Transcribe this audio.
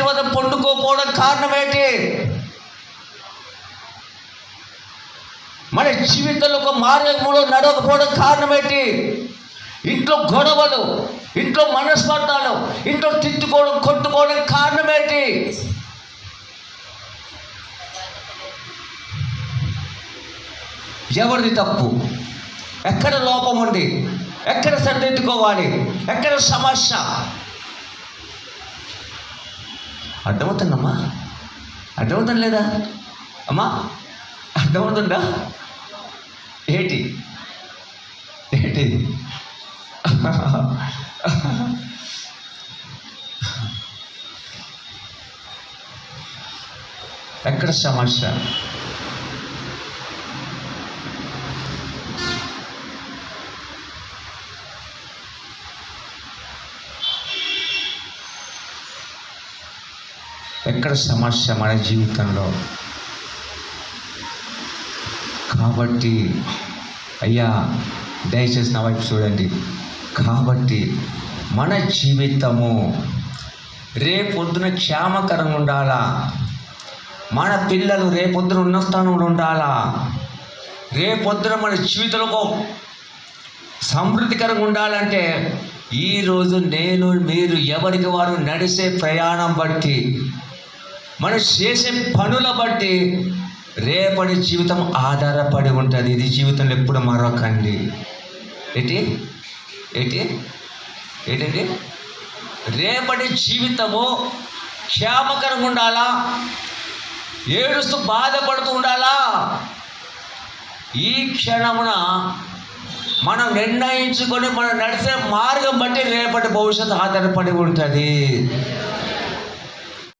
ఆశీర్వాదం పొందుకోకపోవడం కారణం ఏంటి? మన జీవితంలో ఒక మార్గంలో నడవకపోవడం కారణం ఏంటి? ఇంట్లో గొడవలు ఇంట్లో మనస్పర్ధాలు ఇంట్లో తిట్టుకోవడం కొట్టుకోవడం కారణం ఏంటి? ఎవరిది తప్పు? ఎక్కడ లోపం ఉంది? ఎక్కడ సరిదిద్దుకోవాలి? ఎక్కడ సమస్య? అర్థమవుతుందమ్మా? అర్థమవుతుంది లేదా? అమ్మా అర్థమవుతుందా? ఏంటి? ఏంటి? ఎక్కడ సమస్య ఎక్కడ సమస్య మన జీవితంలో? కాబట్టి అయ్యా దయచేసి నా వైపు చూడండి. కాబట్టి మన జీవితము రేపొద్దున క్షేమకరంగా ఉండాలా? మన పిల్లలు రేపొద్దున ఉన్న స్థానంలో ఉండాలా? రేపొద్దున మన జీవితంలో సమృద్ధికరంగా ఉండాలంటే ఈరోజు నేను మీరు ఎవరికి వారు నడిసే ప్రయాణం బట్టి మనం చేసే పనుల బట్టి రేపటి జీవితం ఆధారపడి ఉంటుంది. ఇది జీవితంలో ఎప్పుడు మరొకండి. ఏంటి? ఏంటి? ఏంటండి? రేపటి జీవితము క్షేమకరంగా ఉండాలా? ఏడుస్తూ బాధపడుతూ ఉండాలా? ఈ క్షణమున మనం నిర్ణయించుకొని మనం నడిచే మార్గం బట్టి రేపటి భవిష్యత్తు ఆధారపడి ఉంటుంది.